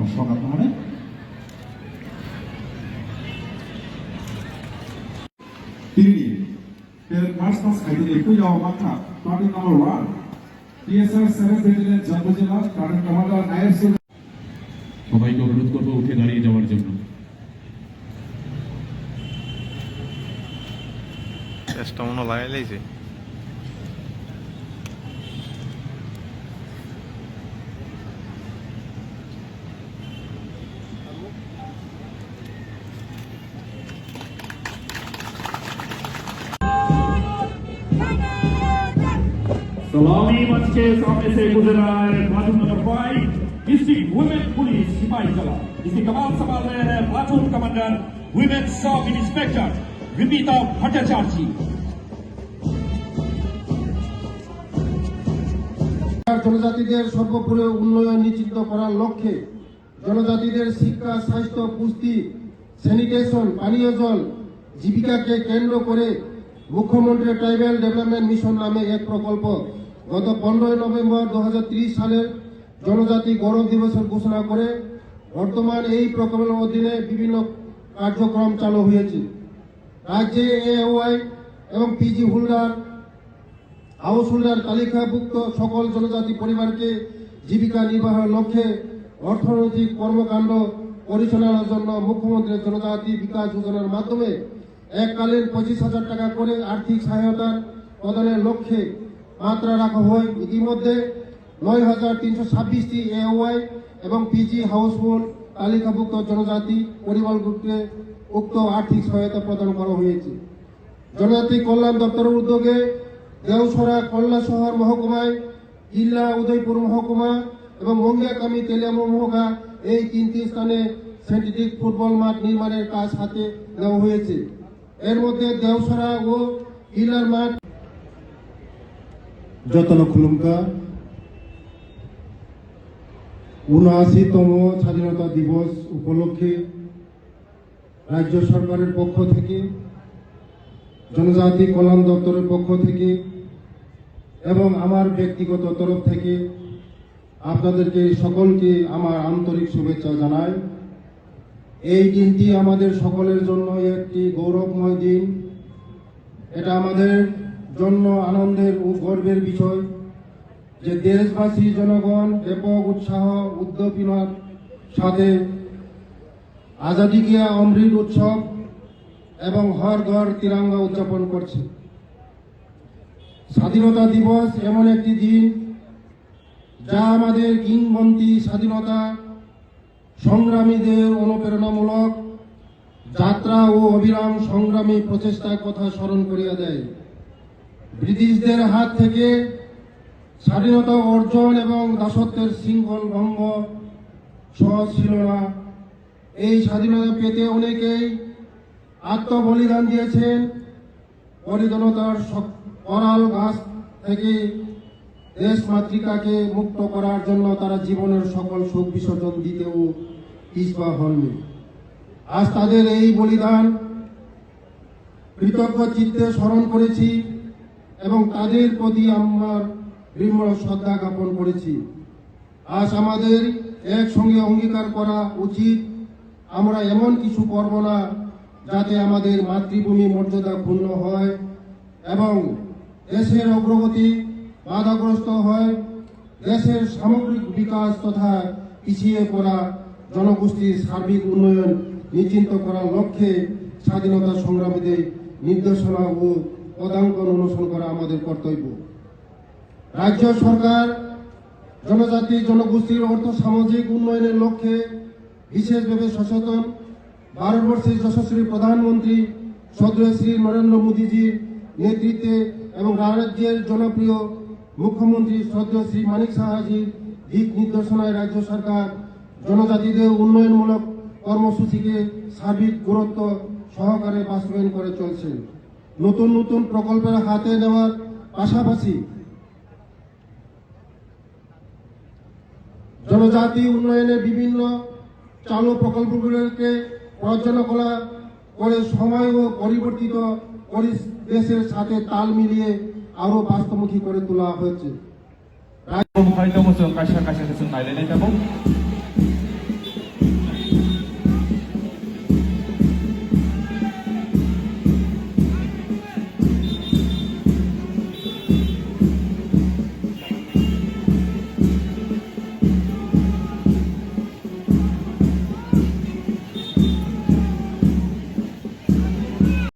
দর্শক আপনারা per Marsmas Kaidili Puya Mata, starting number one. PSR 7 Battalion Jammu Jilla, starting Commander Nair Singh. সবাইকে অনুরোধ করব উঠে দাঁড়িয়ে যাওয়ার জন্য চেষ্টা মনে লাগাই লাইছে सलामी मंच के सामने से गुजर रहा है platoon number five district women police सिपाही कला इसकी कमान संभाल रहे हैं platoon commander women sub inspector Vinita Bhattacharya ji জনজাতিদের সর্বোপরি উন্নয়ন নিশ্চিত করার লক্ষ্যে জনজাতিদের শিক্ষা স্বাস্থ্য পুষ্টি স্যানিটেশন পানীয় জল জীবিকাকে কেন্দ্র করে মুখ্যমন্ত্রী ট্রাইবেল ডেভেলপমেন্ট মিশন নামে এক প্রকল্প গত পনেরোই নভেম্বর দু সালের জনজাতি গৌরব দিবসের ঘোষণা করে বর্তমান এই প্রকল্পের অধীনে বিভিন্ন কার্যক্রম চালু হয়েছে। রাজ্যে এওয়াই এবং পিজি হোল্ডার হাউস হোল্ডার তালিকাভুক্ত সকল জনজাতি পরিবারকে জীবিকা নির্বাহের লক্ষ্যে অর্থনৈতিক কর্মকাণ্ড পরিচালনার জন্য মুখ্যমন্ত্রী জনজাতি বিকাশ যোজনার মাধ্যমে এককালীন পঁচিশ হাজার টাকা করে আর্থিক সহায়তার প্রদানের লক্ষ্যে মাত্রা রাখা হয়। ইতিমধ্যে নয় হাজার তিনশো ছাব্বিশটি এওয়াই এবং পিজি হাউসহোল্ড তালিকাভুক্ত জনজাতি পরিবারগুলোকে উক্ত আর্থিক সহায়তা প্রদান করা হয়েছে। জনজাতি কল্যাণ দপ্তরের উদ্যোগে দেওসরা কল্লা শহর মহকুমায় জিল্লা উদয়পুর মহকুমা এবং মঙ্গিয়াকামী তেলিয়ামু মহকা এই তিনটি স্থানে সিন্থেটিক ফুটবল মাঠ নির্মাণের কাজ হাতে নেওয়া হয়েছে। এর মধ্যে দেওসরা ও হিলার মাঠ। যতন খুলুমকা। উনআশিতম স্বাধীনতা দিবস উপলক্ষে রাজ্য সরকারের পক্ষ থেকে, জনজাতি কল্যাণ দপ্তরের পক্ষ থেকে এবং আমার ব্যক্তিগত তরফ থেকে আপনাদেরকে সকলকে আমার আন্তরিক শুভেচ্ছা জানাই। এই দিনটি আমাদের সকলের জন্য একটি গৌরবময় দিন। এটা আমাদের জন্য আনন্দের ও গর্বের বিষয় যে দেশবাসী, জনগণ ব্যাপক উৎসাহ, উদ্দীপনার সাথে আজাদি গিয়া অমৃত উৎসব এবং হর ঘর তিরঙ্গা উদযাপন করছে। স্বাধীনতা দিবস এমন একটি দিন যা আমাদের কিংবন্তি স্বাধীনতা সংগ্রামীদের অনুপ্রেরণামূলক যাত্রা ও অবিরাম সংগ্রামী প্রচেষ্টার কথা স্মরণ করিয়া দেয়। ব্রিটিশদের হাত থেকে স্বাধীনতা অর্জন এবং দাসত্বের শৃঙ্খল ভঙ্গ সহজ ছিল না এই স্বাধীনতা পেতে অনেকেই আত্মবলিদান দিয়েছেন। পরিদনতার করাল গাছ থেকে দেশ মাতৃকাকে মুক্ত করার জন্য তারা জীবনের সকল সুখ বিসর্জন দিতেও পিছপা হননি। আজ তাদের এই বলিদান কৃতজ্ঞ চিত্তে স্মরণ করেছি এবং তাদের প্রতি আমার বিমল শ্রদ্ধা জ্ঞাপন করেছি। আজ আমাদের একসঙ্গে অঙ্গীকার করা উচিত। আমরা এমন কিছু করব না যাতে আমাদের মাতৃভূমি মর্যাদা ক্ষুণ্ণ হয় এবং দেশের অগ্রগতি বাধাগ্রস্ত হয় দেশের সামগ্রিক বিকাশ তথা পিছিয়ে পড়া জনগোষ্ঠীর সার্বিক উন্নয়ন নিশ্চিন্ত করার লক্ষ্যে স্বাধীনতা সংগ্রামীদের নির্দেশনা ও পদাঙ্কন অনুসরণ করা আমাদের কর্তব্য। রাজ্য সরকার জনজাতি জনগোষ্ঠীর অর্থ সামাজিক উন্নয়নের লক্ষ্যে বিশেষভাবে সচেতন ভারতবর্ষের যশস্বী প্রধানমন্ত্রী শ্রদ্ধেয় শ্রী নরেন্দ্র মোদীজির নেতৃত্বে এবং রাজ্যের জনপ্রিয় মুখ্যমন্ত্রী শ্রদ্ধেয় শ্রী মানিক সাহাজির দিক নির্দেশনায় রাজ্য সরকার জনজাতিদের উন্নয়নমূলক কর্মসূচিকে সার্বিক গুরুত্ব সহকারে বাস্তবায়ন করে চলছে। নতুন নতুন প্রকল্পের হাতে নেওয়ার পাশাপাশি জনজাতি উন্নয়নে বিভিন্ন চালু প্রকল্পগুলোকে পর্যালোচনা করে সময় ও পরিবর্তিত পরিবেশের সাথে তাল মিলিয়ে আরও বাস্তবমুখী করে তোলা হয়েছে। কাছে কিছু নাইলে নেই